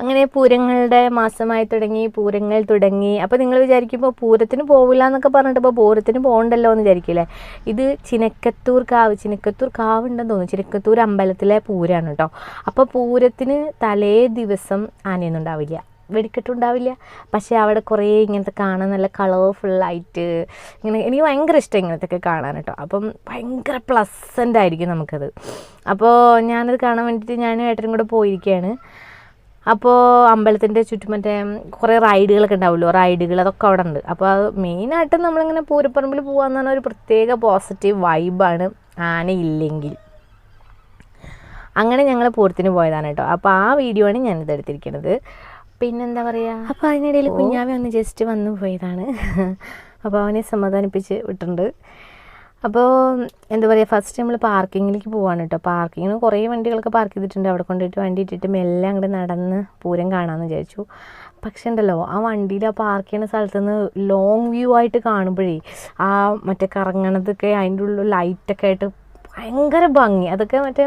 അങ്ങനെ പൂരങ്ങളുടെ മാസമായി തുടങ്ങി പൂരങ്ങൾ തുടങ്ങി. അപ്പോൾ നിങ്ങൾ വിചാരിക്കുമ്പോൾ പൂരത്തിന് പോവില്ല എന്നൊക്കെ പറഞ്ഞിട്ട് ഇപ്പോൾ പൂരത്തിന് പോകണ്ടല്ലോ എന്ന് വിചാരിക്കില്ലേ? ഇത് ചിനക്കത്തൂർ കാവ് ചിനക്കത്തൂർ കാവ് ഉണ്ടെന്ന് തോന്നുന്നു. ചിനക്കത്തൂർ അമ്പലത്തിലെ പൂരമാണ് കേട്ടോ അപ്പോൾ പൂരത്തിന് തലേ ദിവസം ആനയൊന്നും ഉണ്ടാവില്ല വെടിക്കെട്ടുണ്ടാവില്ല. പക്ഷേ അവിടെ കുറേ ഇങ്ങനത്തെ കാണാൻ നല്ല കളർഫുള്ളായിട്ട് ഇങ്ങനെ എനിക്ക് ഭയങ്കര ഇഷ്ടം ഇങ്ങനത്തെയൊക്കെ കാണാൻ കേട്ടോ അപ്പം ഭയങ്കര പ്ലസന്റ് ആയിരിക്കും നമുക്കത്. അപ്പോൾ ഞാനത് കാണാൻ വേണ്ടിയിട്ട് ഞാനും ഏട്ടനും കൂടെ പോയിരിക്കുകയാണ് അപ്പോൾ അമ്പലത്തിന്റെ ചുറ്റും മറ്റേ കുറേ റൈഡുകളൊക്കെ ഉണ്ടാവുമല്ലോ റൈഡുകൾ അതൊക്കെ അവിടെ ഉണ്ട്. അപ്പോൾ അത് മെയിനായിട്ട് നമ്മളിങ്ങനെ പൂരപ്പറമ്പിൽ പോകാന്ന് പറഞ്ഞാൽ ഒരു പ്രത്യേക പോസിറ്റീവ് വൈബാണ് ആനയില്ലെങ്കിൽ അങ്ങനെ ഞങ്ങൾ പൂരത്തിന് പോയതാണ് കേട്ടോ. അപ്പോൾ ആ വീഡിയോ ആണ് ഞാനിത് എടുത്തിരിക്കുന്നത് പിന്നെന്താ പറയുക അപ്പോൾ അതിനിടയിൽ കുഞ്ഞാവി ഒന്ന് ജസ്റ്റ് വന്നു പോയതാണ്. അപ്പോൾ അവനെ സമാധാനിപ്പിച്ച് വിട്ടിട്ടുണ്ട്. അപ്പോൾ എന്താ പറയുക ഫസ്റ്റ് നമ്മൾ പാർക്കിങ്ങിലേക്ക് പോവാണ് കേട്ടോ പാർക്കിങ്ങിന് കുറേ വണ്ടികളൊക്കെ പാർക്ക് ചെയ്തിട്ടുണ്ട്. അവിടെ കൊണ്ടിട്ട് വണ്ടി ഇട്ടിട്ട് മെല്ലെ അങ്ങോട്ട് നടന്ന് പൂരം കാണാമെന്ന് വിചാരിച്ചു. പക്ഷെ ഉണ്ടല്ലോ ആ വണ്ടിയിൽ ആ പാർക്ക് ചെയ്യുന്ന സ്ഥലത്ത് നിന്ന് ലോങ് വ്യൂ ആയിട്ട് കാണുമ്പോഴേ ആ മറ്റേ കറങ്ങണതൊക്കെ അതിന്റെ ഉള്ളിൽ ലൈറ്റൊക്കെ ആയിട്ട് ഭയങ്കര ഭംഗി. അതൊക്കെ മറ്റേ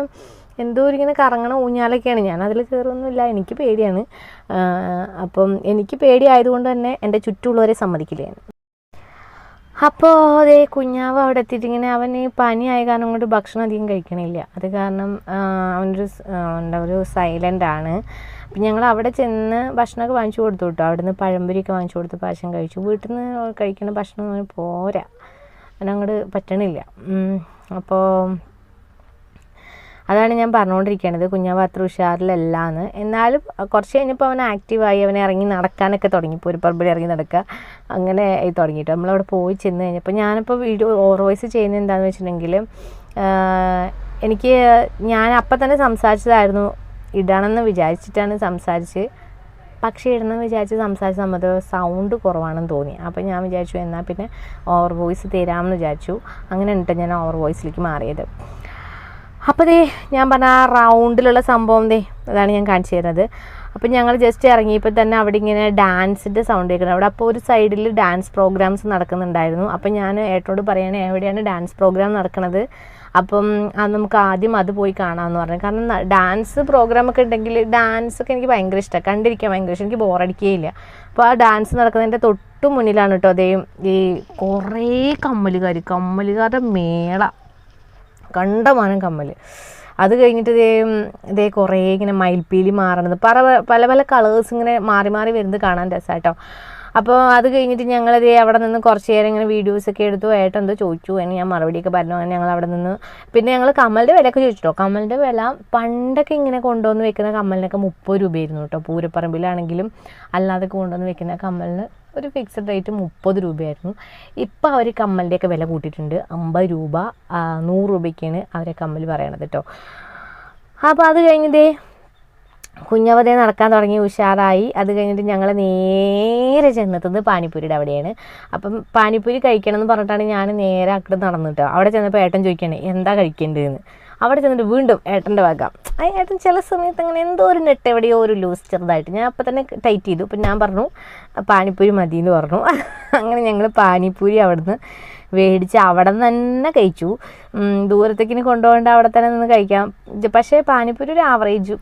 എന്തോ ഇങ്ങനെ കറങ്ങണ ഊഞ്ഞാലൊക്കെയാണ്. ഞാൻ അതിൽ കയറൊന്നുമില്ല എനിക്ക് പേടിയാണ്. അപ്പം എനിക്ക് പേടിയായതുകൊണ്ട് തന്നെ എന്റെ ചുറ്റുമുള്ളവരെ സമ്മതിക്കില്ല അപ്പോൾ അതേ കുഞ്ഞാവ് അവിടെ എത്തിയിട്ടിങ്ങനെ അവൻ ഈ പനി ആയ കാരണം കൊണ്ട് ഭക്ഷണം അധികം കഴിക്കണില്ല. അത് കാരണം അവനൊരു എന്താ ഒരു സൈലന്റ് ആണ്. അപ്പം ഞങ്ങൾ അവിടെ ചെന്ന് ഭക്ഷണമൊക്കെ വാങ്ങിച്ചു കൊടുത്തു കേട്ടോ. അവിടുന്ന് പഴംപൊരിയൊക്കെ വാങ്ങിച്ചു കൊടുത്ത് പാശം കഴിച്ചു. വീട്ടിൽ നിന്ന് കഴിക്കുന്ന ഭക്ഷണം പോരാ. അവനങ്ങോട്ട് പറ്റണില്ല. അപ്പോൾ അതാണ് ഞാൻ പറഞ്ഞുകൊണ്ടിരിക്കുന്നത് കുഞ്ഞാവ് അത്ര ഉഷാറിലല്ല എന്ന് എന്നാലും കുറച്ച് കഴിഞ്ഞപ്പോൾ അവൻ ആക്റ്റീവായി. അവനെ ഇറങ്ങി നടക്കാനൊക്കെ തുടങ്ങി. ഇപ്പോൾ ഒരു പറമ്പിൽ ഇറങ്ങി നടക്കുക. അങ്ങനെ ആയി തുടങ്ങിയിട്ട്. നമ്മളവിടെ പോയി ചെന്ന് കഴിഞ്ഞപ്പോൾ ഞാനിപ്പോൾ വീഡിയോ ഓവർ വോയിസ് ചെയ്യുന്നത് എന്താണെന്ന് വെച്ചിട്ടുണ്ടെങ്കിൽ എനിക്ക് ഞാൻ അപ്പം തന്നെ സംസാരിച്ചതായിരുന്നു. ഇടണമെന്ന് വിചാരിച്ചിട്ടാണ് സംസാരിച്ച്. പക്ഷേ ഇടണമെന്ന് വിചാരിച്ച് സംസാരിച്ച് നമ്മൾ സൗണ്ട് കുറവാണെന്ന് തോന്നി. അപ്പോൾ ഞാൻ വിചാരിച്ചു എന്നാൽ പിന്നെ ഓവർ വോയിസ് തരാമെന്ന് വിചാരിച്ചു. അങ്ങനെ ഉണ്ട് ഞാൻ ഓവർ വോയിസിലേക്ക് മാറിയത്. അപ്പോൾ ദേ ഞാൻ പറഞ്ഞ ആ റൗണ്ടിലുള്ള സംഭവം ദേ അതാണ് ഞാൻ കാണിച്ചു തരുന്നത്. അപ്പോൾ ഞങ്ങൾ ജസ്റ്റ് ഇറങ്ങിയപ്പോൾ തന്നെ അവിടെ ഇങ്ങനെ ഡാൻസിന്റെ സൗണ്ട് കേൾക്കുന്നത് അവിടെ അപ്പോൾ ഒരു സൈഡിൽ ഡാൻസ് പ്രോഗ്രാംസ് നടക്കുന്നുണ്ടായിരുന്നു. അപ്പോൾ ഞാൻ ഏട്ടനോട് പറയുകയാണ് എവിടെയാണ് ഡാൻസ് പ്രോഗ്രാം നടക്കുന്നത് അപ്പം നമുക്ക് ആദ്യം അത് പോയി കാണാമെന്ന് പറഞ്ഞു. കാരണം ഡാൻസ് പ്രോഗ്രാമൊക്കെ ഉണ്ടെങ്കിൽ ഡാൻസ് ഒക്കെ എനിക്ക് ഭയങ്കര ഇഷ്ടമാണ് കണ്ടിരിക്കാൻ ഭയങ്കര ഇഷ്ടം. എനിക്ക് ബോറടിക്കുകയില്ല അപ്പോൾ ആ ഡാൻസ് നടക്കുന്നതിന്റെ തൊട്ട് മുന്നിലാണ് കേട്ടോ അതേ ഈ കുറേ കമ്മലുകാർ കമ്മലുകാരുടെ മേള. കണ്ടമാനം കമ്മൽ അത് കഴിഞ്ഞിട്ട് ഇതേ ഇതേ കുറേ ഇങ്ങനെ മയിൽപ്പീലി മാറണത്. പല പല കളേഴ്സ് ഇങ്ങനെ മാറി മാറി വരുന്നത് കാണാൻ രസമായിട്ടോ അപ്പോൾ അത് കഴിഞ്ഞിട്ട് ഞങ്ങളത് അവിടെ നിന്ന് കുറച്ച് നേരം ഇങ്ങനെ വീഡിയോസൊക്കെ എടുത്തു. ഏട്ടൻ എന്തോ ചോദിച്ചു. അതിന് ഞാൻ മറുപടിയൊക്കെ പറഞ്ഞു. അങ്ങനെ ഞങ്ങൾ അവിടെ നിന്ന് പിന്നെ ഞങ്ങൾ കമ്മലിന്റെ വിലയൊക്കെ ചോദിച്ചിട്ടോ? കമ്മലിന്റെ വില പണ്ടൊക്കെ ഇങ്ങനെ കൊണ്ടുവന്ന് വെക്കുന്ന കമ്മലിനൊക്കെ മുപ്പത് രൂപയായിരുന്നു കേട്ടോ. പൂരപ്പറമ്പിലാണെങ്കിലും അല്ലാതെ കൊണ്ടുവന്ന് വെക്കുന്ന കമ്മലിന് ഒരു ഫിക്സഡ് റേറ്റ് മുപ്പത് രൂപയായിരുന്നു. ഇപ്പോൾ അവർ കമ്മലിന്റെയൊക്കെ വില കൂട്ടിയിട്ടുണ്ട്. അമ്പത് രൂപ നൂറ് രൂപയ്ക്കാണ് അവരെ കമ്മൽ പറയണത് കേട്ടോ. അപ്പോൾ അത് കഴിഞ്ഞതേ കുഞ്ഞവതേ നടക്കാൻ തുടങ്ങി ഉഷാറായി. അത് കഴിഞ്ഞിട്ട് ഞങ്ങൾ നേരെ ചെന്നെത്തുന്നത് പാനിപ്പൂരിയുടെ അവിടെയാണ്. അപ്പം പാനിപ്പൂരി കഴിക്കണം എന്ന് പറഞ്ഞിട്ടാണ് ഞാൻ നേരെ അങ്ങോട്ട് നടന്നിട്ടോ അവിടെ ചെന്നപ്പോൾ ഏട്ടൻ ചോദിക്കണേ എന്താ കഴിക്കേണ്ടതെന്ന്? അവിടെ ചെന്നിട്ട് വീണ്ടും ഏട്ടന്റെ വക. ആ ഏട്ടൻ ചില സമയത്ത് അങ്ങനെ എന്തോ ഒരു നെട്ട് എവിടെയോ ഒരു ലൂസ് ചെറുതായിട്ട്. ഞാൻ അപ്പം തന്നെ ടൈറ്റ് ചെയ്തു. അപ്പം ഞാൻ പറഞ്ഞു പാനിപ്പൂരി മതി എന്ന് പറഞ്ഞു. അങ്ങനെ ഞങ്ങൾ പാനിപ്പൂരി അവിടുന്ന് മേടിച്ച് അവിടെ നിന്ന് തന്നെ കഴിച്ചു. ദൂരത്തേക്ക് ദൂരത്തേക്കിന് കൊണ്ടുപോകേണ്ട അവിടെ തന്നെ നിന്ന് കഴിക്കാം. പക്ഷേ പാനിപ്പൂരി ഒരു ആവറേജ്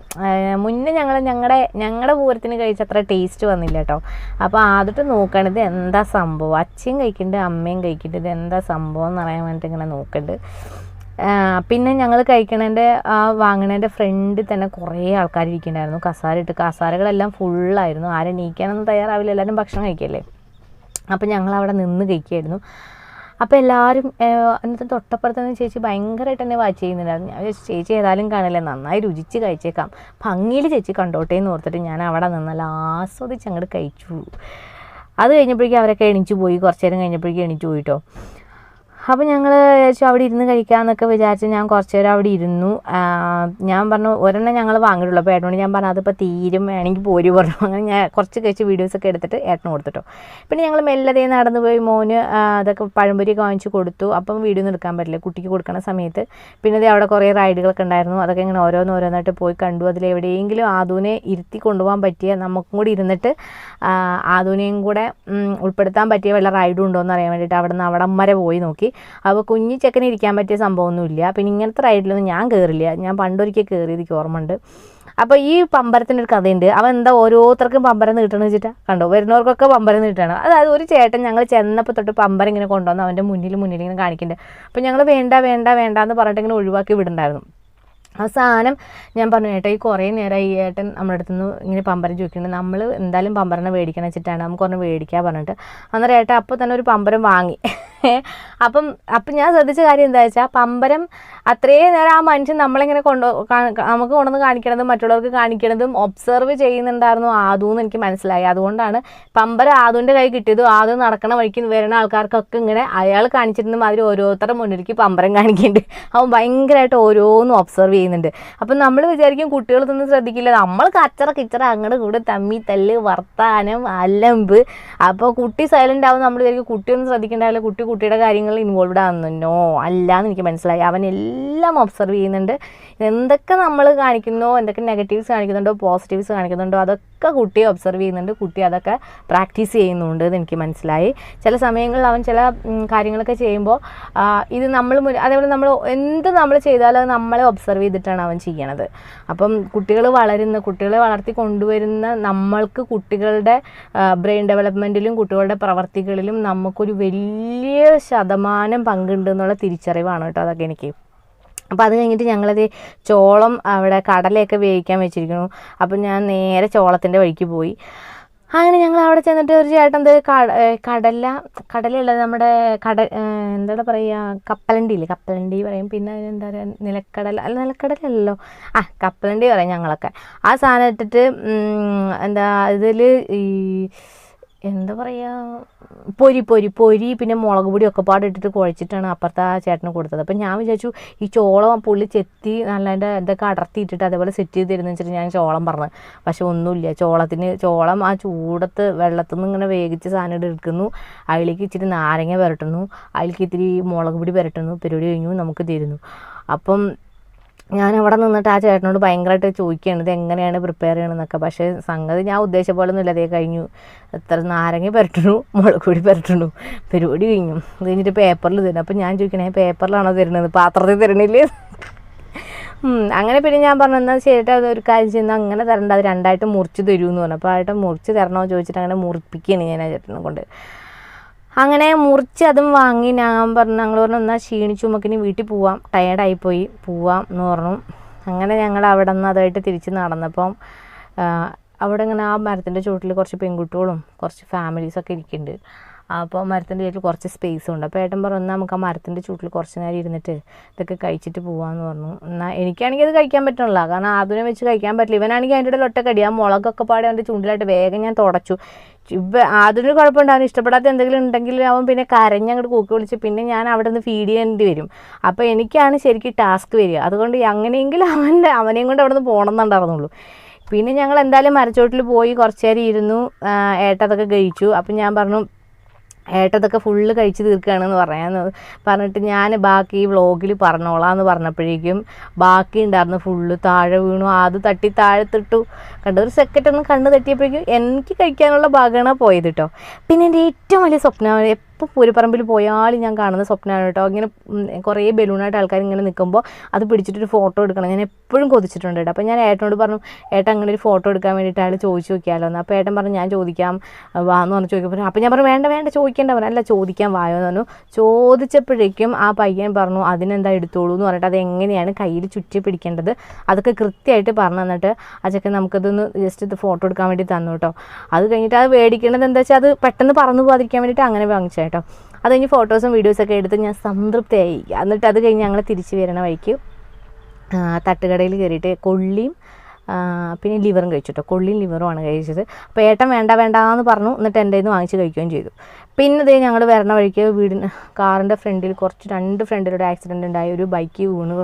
മുന്നേ ഞങ്ങൾ ഞങ്ങളുടെ ഞങ്ങളുടെ പൂരത്തിന് കഴിച്ച അത്ര ടേസ്റ്റ് വന്നില്ല കേട്ടോ അപ്പോൾ ആദ്യത്തെ നോക്കണത് എന്താ സംഭവം? അച്ഛയും കഴിക്കുന്നുണ്ട് അമ്മയും കഴിക്കുന്നുണ്ട് ഇത് എന്താ സംഭവം എന്ന് അറിയാൻ വേണ്ടിയിട്ട് ഇങ്ങനെ നോക്കുന്നുണ്ട് പിന്നെ ഞങ്ങൾ കഴിക്കണേന്റെ ആ വാങ്ങണേന്റെ ഫ്രണ്ടിൽ തന്നെ കുറേ ആൾക്കാർ ഇരിക്കുന്നുണ്ടായിരുന്നു കസാര ഇട്ട് കസാരകളെല്ലാം ഫുള്ളായിരുന്നു ആരും നീക്കാനൊന്നും തയ്യാറാവില്ല. എല്ലാവരും ഭക്ഷണം കഴിക്കല്ലേ? അപ്പം ഞങ്ങൾ അവിടെ നിന്ന് കഴിക്കുമായിരുന്നു അപ്പോൾ എല്ലാവരും എന്നിട്ട് തൊട്ടപ്പുറത്ത് നിന്ന് ചേച്ചി ഭയങ്കരമായിട്ട് എന്നെ വാച്ച് ചെയ്യുന്നുണ്ടായിരുന്നു ഞാൻ വിചാരിച്ചു ചേച്ചി ഏതായാലും കാണില്ലേ? നന്നായി രുചിച്ച് കഴിച്ചേക്കാം. ഭംഗിയിൽ ചേച്ചി കണ്ടോട്ടെ എന്ന് ഓർത്തിട്ട് ഞാൻ അവിടെ നിന്നല്ല നല്ല ആസ്വദിച്ച് അങ്ങോട്ട് കഴിച്ചു. അത് കഴിഞ്ഞപ്പോഴേക്കും അവരൊക്കെ എണീച്ചു പോയി. കുറച്ച് നേരം കഴിഞ്ഞപ്പോഴേക്കും എണീച്ചു പോയിട്ടോ. അപ്പോൾ ഞങ്ങൾ വിചാരിച്ചു അവിടെ ഇരുന്ന് കഴിക്കാമെന്നൊക്കെ വിചാരിച്ച് ഞാൻ കുറച്ച് നേരം അവിടെ ഇരുന്നു. ഞാൻ പറഞ്ഞു ഒരെണ്ണം ഞങ്ങൾ വാങ്ങിയിട്ടുള്ളൂ. അപ്പോൾ ഏട്ടനോട് ഞാൻ പറഞ്ഞു അതിപ്പോൾ തീരും വേണമെങ്കിൽ പോരി പറഞ്ഞു. അങ്ങനെ ഞാൻ കുറച്ച് കഴിച്ച് വീഡിയോസൊക്കെ എടുത്തിട്ട് ഏട്ടന് കൊടുത്തിട്ടോ. പിന്നെ ഞങ്ങൾ മെല്ലതേ നടന്നു പോയി മോന് അതൊക്കെ പഴംപൊരിയൊക്കെ വാങ്ങിച്ച് കൊടുത്തു. അപ്പം വീഡിയോ എടുക്കാൻ പറ്റില്ല. കുട്ടിക്ക് കൊടുക്കുന്ന സമയത്ത് പിന്നെ ദേ അവിടെ കുറേ റൈഡുകളൊക്കെ ഉണ്ടായിരുന്നു. അതൊക്കെ ഇങ്ങനെ ഓരോന്നോരോന്നായിട്ട് പോയി കണ്ടു. അതിൽ എവിടെയെങ്കിലും ആദൂനെ ഇരുത്തി കൊണ്ടുപോകാൻ പറ്റിയ നമുക്കും കൂടി ഇരുന്നിട്ട് ആദൂനെയും കൂടെ ഉൾപ്പെടുത്താൻ പറ്റിയ വല്ല റൈഡും ഉണ്ടോ എന്ന് അറിയാൻ വേണ്ടിയിട്ട് അവിടെ നിന്ന് അവിടം വരെ പോയി നോക്കി. അപ്പോൾ കുഞ്ഞു ചെക്കന് ഇരിക്കാൻ പറ്റിയ സംഭവമൊന്നുമില്ല. പിന്നെ ഇങ്ങനത്തെ റൈഡിലൊന്നും ഞാൻ കയറില്ല ഞാൻ പണ്ടൊരിക്കൽ കയറിയത് എനിക്ക് ഓർമ്മയുണ്ട്. അപ്പോൾ ഈ പമ്പരത്തിനൊരു കഥയുണ്ട്. അവൻ എന്താ ഓരോരുത്തർക്കും പമ്പരം നീട്ടണമെന്ന് വെച്ചിട്ടാ? കണ്ടോ? വരുന്നവർക്കൊക്കെ പമ്പരം നീട്ടണം അതായത് ഒരു ചേട്ടൻ ഞങ്ങൾ ചെന്നപ്പോൾ തൊട്ട് പമ്പരം ഇങ്ങനെ കൊണ്ടുവന്ന് അവന്റെ മുന്നിൽ മുന്നിൽ ഇങ്ങനെ കാണിക്കുന്നുണ്ട്. അപ്പോൾ ഞങ്ങൾ വേണ്ട വേണ്ട വേണ്ട എന്ന് പറഞ്ഞിട്ട് ഇങ്ങനെ ഒഴിവാക്കി വിടുന്നുണ്ടായിരുന്നു. അവസാനം ഞാൻ പറഞ്ഞു ഏട്ടാ ഈ കുറേ നേരം ഈ ഏട്ടൻ നമ്മുടെ അടുത്ത് നിന്ന് ഇങ്ങനെ പമ്പരം ചോദിക്കുന്നുണ്ട്. നമ്മൾ എന്തായാലും പമ്പരനെ മേടിക്കണം വെച്ചിട്ടാണ്. നമുക്ക് ഒന്ന് മേടിക്കാൻ പറഞ്ഞിട്ട്. അന്നേരം ഏട്ടാ അപ്പോൾ തന്നെ ഒരു പമ്പരം വാങ്ങി. അപ്പം അപ്പം ഞാൻ ശ്രദ്ധിച്ച കാര്യം എന്താ വെച്ചാൽ പമ്പരം അത്രയും നേരം ആ മനുഷ്യൻ നമ്മളിങ്ങനെ കൊണ്ടു നമുക്ക് കൊണ്ടുവന്ന് കാണിക്കണതും മറ്റുള്ളവർക്ക് കാണിക്കണതും ഒബ്സർവ് ചെയ്യുന്നുണ്ടായിരുന്നു ആദു എന്ന് എനിക്ക് മനസ്സിലായി. അതുകൊണ്ടാണ് പമ്പരം ആദുവിന്റെ കൈ കിട്ടിയതും ആദു നടക്കണ വഴിക്ക് വരുന്ന ആൾക്കാർക്കൊക്കെ ഇങ്ങനെ അയാൾ കാണിച്ചിരുന്ന മാതിരി ഓരോരുത്തരുടെ മുന്നിലേക്ക് പമ്പരം കാണിക്കുന്നുണ്ട് അവൻ ഭയങ്കരമായിട്ട് ഓരോന്നും ഒബ്സർവ് ചെയ്യുന്നുണ്ട്. അപ്പം നമ്മൾ വിചാരിക്കും കുട്ടികളൊന്നും ശ്രദ്ധിക്കില്ല. നമ്മൾ കച്ചറ കിച്ചറ അങ്ങോട്ട് കൂടെ തമ്മി തല്ല് വർത്താനം അലമ്പ്. അപ്പോൾ കുട്ടി സൈലന്റ് ആവുമ്പോൾ നമ്മൾ വിചാരിക്കും കുട്ടിയൊന്നും ശ്രദ്ധിക്കേണ്ടാവില്ല കുട്ടി കുട്ടിയുടെ കാര്യങ്ങളിൽ ഇൻവോൾവ്ഡ് ആവുന്നോ. അല്ല എന്ന് എനിക്ക് മനസ്സിലായി. അവൻ ഒബ്സർവ് ചെയ്യുന്നുണ്ട്. എന്തൊക്കെ നമ്മൾ കാണിക്കുന്നോ എന്തൊക്കെ നെഗറ്റീവ്സ് കാണിക്കുന്നുണ്ടോ പോസിറ്റീവ്സ് കാണിക്കുന്നുണ്ടോ അതൊക്കെ കുട്ടിയെ ഒബ്സർവ് ചെയ്യുന്നുണ്ട്. കുട്ടി അതൊക്കെ പ്രാക്ടീസ് ചെയ്യുന്നുണ്ട് എന്ന് എനിക്ക് മനസ്സിലായി. ചില സമയങ്ങളിൽ അവൻ ചില കാര്യങ്ങളൊക്കെ ചെയ്യുമ്പോൾ ഇത് നമ്മൾ അതേപോലെ നമ്മൾ എന്ത് നമ്മൾ ചെയ്താലും അത് നമ്മളെ ഒബ്സർവ് ചെയ്തിട്ടാണ് അവൻ ചെയ്യണത്. അപ്പം കുട്ടികൾ വളരുന്ന കുട്ടികളെ വളർത്തി കൊണ്ടുവരുന്ന നമ്മൾക്ക് കുട്ടികളുടെ ബ്രെയിൻ ഡെവലപ്മെന്റിലും കുട്ടികളുടെ പ്രവർത്തികളിലും നമുക്കൊരു വലിയ ശതമാനം പങ്കുണ്ട് എന്നുള്ള തിരിച്ചറിവാണ് കേട്ടോ അതൊക്കെ എനിക്ക്. അപ്പോൾ അത് കഴിഞ്ഞിട്ട് ഞങ്ങളത് ചോളം അവിടെ കടലയൊക്കെ വേവിക്കാൻ വെച്ചിരിക്കുന്നു. അപ്പം ഞാൻ നേരെ ചോളത്തിന്റെ വഴിക്ക് പോയി. അങ്ങനെ ഞങ്ങൾ അവിടെ ചെന്നിട്ട് ഒരു ചേട്ടൻ എന്ത് കട കടല കടലുള്ളത് നമ്മുടെ കട എന്താ എന്താണ് പറയുക കപ്പലണ്ടി ഇല്ലേ? കപ്പലണ്ടി പറയും. പിന്നെ എന്താ പറയുക നിലക്കടല അല്ല നിലക്കടലല്ലോ ആ കപ്പലണ്ടി പറയും ഞങ്ങളൊക്കെ. ആ സാധനം ഇട്ടിട്ട് എന്താ ഇതിൽ ഈ എന്താ പറയുക പൊരി പൊരി പൊരി പിന്നെ മുളക് പൊടി ഒക്കെ പാടിട്ടിട്ട് കുഴച്ചിട്ടാണ് അപ്പുറത്തെ ആ ചേട്ടന് കൊടുത്തത്. അപ്പം ഞാൻ വിചാരിച്ചു ഈ ചോളം പുള്ളി ചെത്തി നല്ല അതിന്റെ ഇതൊക്കെ അടർത്തിയിട്ടിട്ട് അതേപോലെ സെറ്റ് ചെയ്ത് തരുന്ന വെച്ചിട്ട് ഞാൻ ചോളം പറഞ്ഞു പക്ഷെ ഒന്നുമില്ല ചോളത്തിന് ചോളം ആ ചൂടത്ത് വെള്ളത്തിൽ നിന്ന് ഇങ്ങനെ വേവിച്ച സാധനം എടുക്കുന്നു. അതിലേക്ക് ഇച്ചിരി നാരങ്ങ പുരട്ടുന്നു. അതിലേക്ക് ഇത്തിരി മുളക് പൊടി പുരട്ടുന്നു. പരിപാടി കഴിഞ്ഞു നമുക്ക് തരുന്നു. അപ്പം ഞാൻ അവിടെ നിന്നിട്ട് ആ ചേട്ടനോട് ഭയങ്കരമായിട്ട് ചോദിക്കുകയാണ് ഇത് എങ്ങനെയാണ് പ്രിപ്പയർ ചെയ്യണമെന്നൊക്കെ പക്ഷേ സംഗതി ഞാൻ ഉദ്ദേശിച്ച പോലെ ഒന്നുമില്ല അതേ കഴിഞ്ഞു. എത്ര നാരങ്ങ പുരട്ടണു മുളക് കൂടി പുരട്ടണു. പരിപാടി കഴിഞ്ഞു. കഴിഞ്ഞിട്ട് പേപ്പറിൽ തരുന്നു. അപ്പം ഞാൻ ചോദിക്കണേ പേപ്പറിലാണോ തരുന്നത്? പാത്രത്തിൽ തരണില്ലേ? അങ്ങനെ പിന്നെ ഞാൻ പറഞ്ഞു എന്നാൽ ശരിയിട്ട് അത് ഒരു കാര്യം ചെയ്യുന്ന. അങ്ങനെ തരണ്ട അത് രണ്ടായിട്ട് മുറിച്ച് തരൂ എന്ന് പറഞ്ഞു അപ്പോൾ ആയിട്ട് മുറിച്ച് തരണോ ചോദിച്ചിട്ട് അങ്ങനെ മുറിപ്പിക്കുകയാണ് ഞാൻ ആ ചേട്ടനെ കൊണ്ട്. അങ്ങനെ മുറിച്ച് അതും വാങ്ങി ഞാൻ പറഞ്ഞു ഞങ്ങൾ പറഞ്ഞു എന്നാൽ ക്ഷീണിച്ചു നമുക്കിനി വീട്ടിൽ പോവാം. ടയേർഡായി പോയി പോവാം എന്ന് പറഞ്ഞു. അങ്ങനെ ഞങ്ങൾ അവിടെ നിന്ന് അതായിട്ട് തിരിച്ച് നടന്നപ്പം അവിടെ ഇങ്ങനെ ആ മരത്തിന്റെ ചുവട്ടിൽ കുറച്ച് പെൺകുട്ടികളും കുറച്ച് ഫാമിലീസൊക്കെ ഇരിക്കുന്നുണ്ട്. അപ്പോൾ മരത്തിന്റെ ചുറ്റിൽ കുറച്ച് സ്പേസ് ഉണ്ട്. അപ്പോൾ ഏട്ടൻ പറഞ്ഞു നമുക്ക് ആ മരത്തിന്റെ ചുവട്ടിൽ കുറച്ച് നേരം ഇരുന്നിട്ട് ഇതൊക്കെ കഴിച്ചിട്ട് പോകാമെന്ന് പറഞ്ഞു. എന്നാൽ എനിക്കാണെങ്കിൽ അത് കഴിക്കാൻ പറ്റണില്ല. കാരണം അതിനെ വെച്ച് കഴിക്കാൻ പറ്റില്ല. ഇവനാണെങ്കിൽ അതിന്റെ ഇടയിൽ ഒറ്റക്കടി. ആ മുളകൊക്കെ പാടി അവന്റെ ചൂണ്ടിലായിട്ട് വേഗം ഞാൻ തുടച്ചു. ഇവ അതിന് കുഴപ്പമുണ്ടാവും ഇഷ്ടപ്പെടാത്ത എന്തെങ്കിലും ഉണ്ടെങ്കിൽ അവൻ പിന്നെ കരഞ്ഞ് അങ്ങോട്ട് കൂക്കി വിളിച്ച് പിന്നെ ഞാൻ അവിടെ നിന്ന് ഫീഡ് ചെയ്യേണ്ടി വരും. അപ്പോൾ എനിക്കാണ് ശരിക്കും ടാസ്ക് വരിക. അതുകൊണ്ട് അങ്ങനെയെങ്കിലും അവന്റെ അവനെയും കൊണ്ട് അവിടെ നിന്ന് പോകണം എന്നുണ്ടായിരുന്നുള്ളൂ പിന്നെ ഞങ്ങൾ എന്തായാലും മരച്ചോട്ടിൽ പോയി കുറച്ച് നേരം ഇരുന്നു. ഏട്ടതൊക്കെ കഴിച്ചു. അപ്പം ഞാൻ പറഞ്ഞു ഏട്ടതൊക്കെ ഫുള്ള് കഴിച്ച് തീർക്കുകയാണെന്ന് പറയാന്ന് പറഞ്ഞിട്ട് ഞാൻ ബാക്കി വ്ളോഗിൽ പറഞ്ഞോളാം എന്ന് പറഞ്ഞപ്പോഴേക്കും ബാക്കി ഉണ്ടായിരുന്നു ഫുള്ള് താഴെ വീണു. അത് തട്ടി താഴത്തിട്ടു. കണ്ട. ഒരു സെക്കൻഡ് ഒന്ന് കണ്ണ് തട്ടിയപ്പോഴേക്കും എനിക്ക് കഴിക്കാനുള്ള ഭാഗമാണ് പോയത് കേട്ടോ പിന്നെ എന്റെ ഏറ്റവും വലിയ സ്വപ്നം എപ്പോൾ പൂരപ്പറമ്പിൽ പോയാൽ ഞാൻ കാണുന്ന സ്വപ്നമാണ് കേട്ടോ. ഇങ്ങനെ കുറേ ബലൂണായിട്ട് ആൾക്കാർ ഇങ്ങനെ നിൽക്കുമ്പോൾ അത് പിടിച്ചിട്ടൊരു ഫോട്ടോ എടുക്കണം. ഞാൻ എപ്പോഴും കൊതിച്ചിട്ടുണ്ട് കേട്ടോ. അപ്പോൾ ഞാൻ ഏട്ടനോട് പറഞ്ഞു ഏട്ടൻ അങ്ങനെ ഒരു ഫോട്ടോ എടുക്കാൻ വേണ്ടിയിട്ട് അയാൾ ചോദിച്ചു നോക്കിയാലോ? എന്ന് അപ്പോൾ ഏട്ടൻ പറഞ്ഞു ഞാൻ ചോദിക്കാം വാ എന്ന് പറഞ്ഞു ചോദിക്കുമ്പോൾ അപ്പോൾ ഞാൻ പറഞ്ഞു വേണ്ട വേണ്ട ചോദിക്കേണ്ട. പറഞ്ഞു അല്ല ചോദിക്കാൻ വായോ എന്ന് പറഞ്ഞു. ചോദിച്ചപ്പോഴേക്കും ആ പയ്യൻ പറഞ്ഞു അതിനെന്താ എടുത്തോളൂ? എന്ന് പറഞ്ഞിട്ട് അത് എങ്ങനെയാണ് കയ്യിൽ ചുറ്റി പിടിക്കേണ്ടത്? അതൊക്കെ കൃത്യമായിട്ട് പറഞ്ഞു തന്നിട്ട് ആ നമുക്കതൊന്ന് ജസ്റ്റ് ഇത് ഫോട്ടോ എടുക്കാൻ വേണ്ടി തന്നു കേട്ടോ. അത് കഴിഞ്ഞിട്ട് അത് മേടിക്കേണ്ടത് എന്താ വെച്ചാൽ അത് പെട്ടെന്ന് പറന്നു പോകാതിരിക്കാൻ വേണ്ടിയിട്ട് അങ്ങനെ വാങ്ങിച്ചു കേട്ടോ. അത് കഴിഞ്ഞ് ഫോട്ടോസും വീഡിയോസൊക്കെ എടുത്ത് ഞാൻ സംതൃപ്തിയായി. എന്നിട്ട് അത് കഴിഞ്ഞ് ഞങ്ങൾ തിരിച്ച് വരണ വഴിക്ക് തട്ടുകടയിൽ കയറിയിട്ട് കൊള്ളിയും പിന്നെ ലിവറും കഴിച്ചു കേട്ടോ കൊള്ളിയും ആണ് കഴിച്ചത്. അപ്പോൾ ഏട്ടൻ വേണ്ട വേണ്ട എന്ന് പറഞ്ഞു. എന്നിട്ട് എന്റെ നിന്ന് വാങ്ങിച്ച് കഴിക്കുകയും ചെയ്തു. പിന്നെ ഇതേ ഞങ്ങൾ വരണ വഴിക്ക് വീടിന് കാറിന്റെ ഫ്രണ്ടിൽ കുറച്ച് രണ്ട് ഫ്രണ്ടിലൂടെ ആക്സിഡന്റ് ഉണ്ടായി. ഒരു ബൈക്ക് വീണ്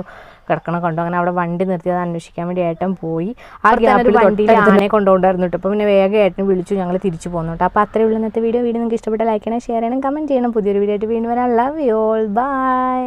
കിടക്കണ കണ്ടു. അങ്ങനെ അവിടെ വണ്ടി നിർത്തി അത് അന്വേഷിക്കാൻ വേണ്ടി ഏട്ടൻ പോയി. ആ ഗ്യാപ്പിൽ വണ്ടിയിൽ ആനയെ കൊണ്ടുകൊണ്ടായിരുന്നു കേട്ടോ. അപ്പോൾ പിന്നെ വേഗം ഏട്ടനെ വിളിച്ചു. ഞങ്ങൾ തിരിച്ചു പോകുന്നുണ്ട് കേട്ടോ. അപ്പോൾ അത്രയേ ഉള്ളൂ ഇന്നത്തെ വീഡിയോ. വീഡിയോ നിങ്ങൾക്ക് ഇഷ്ടപ്പെട്ട ലൈക്ക് ചെയ്യണം ഷെയർ ചെയ്യണം കമന്റ് ചെയ്യണം. പുതിയൊരു വീഡിയോ ആയിട്ട് വീണ്ടും വരാം. Love you all by